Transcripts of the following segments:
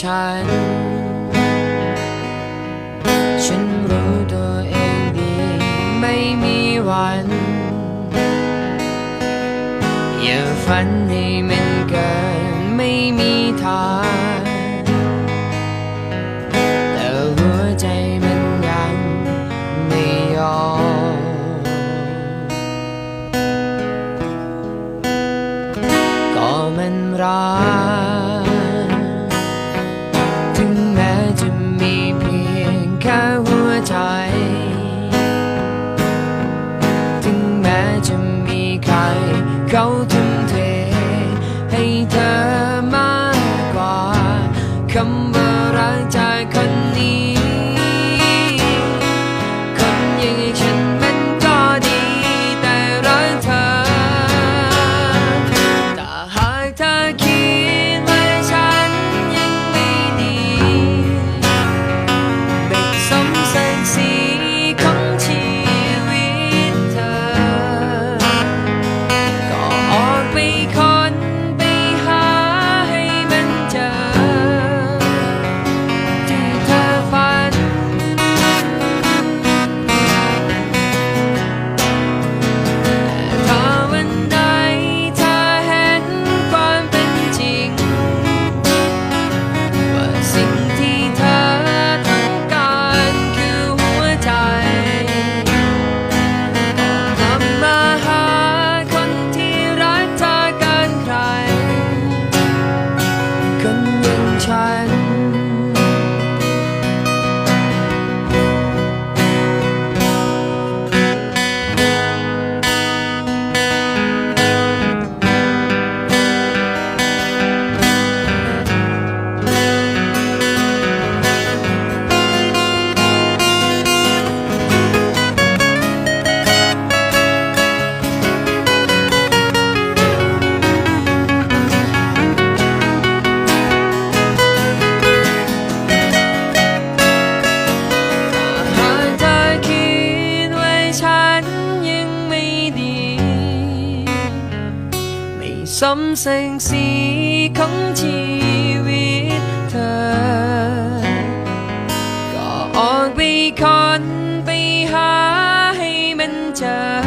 ฉัน ฉันรู้ตัวเองดี ไม่มีวัน อย่าฝันให้มันเกินไม่มีทาง เขาจะ สำเสงสีของชีวิตเธอ ก็ออกไปค้นไปหาให้มันเจอ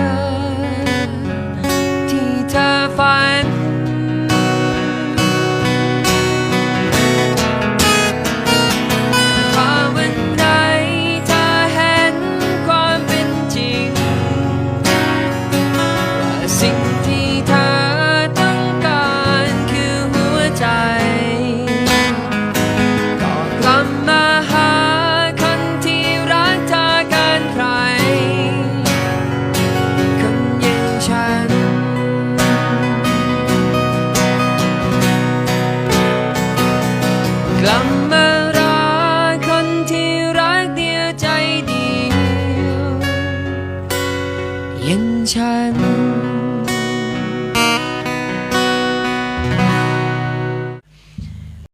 time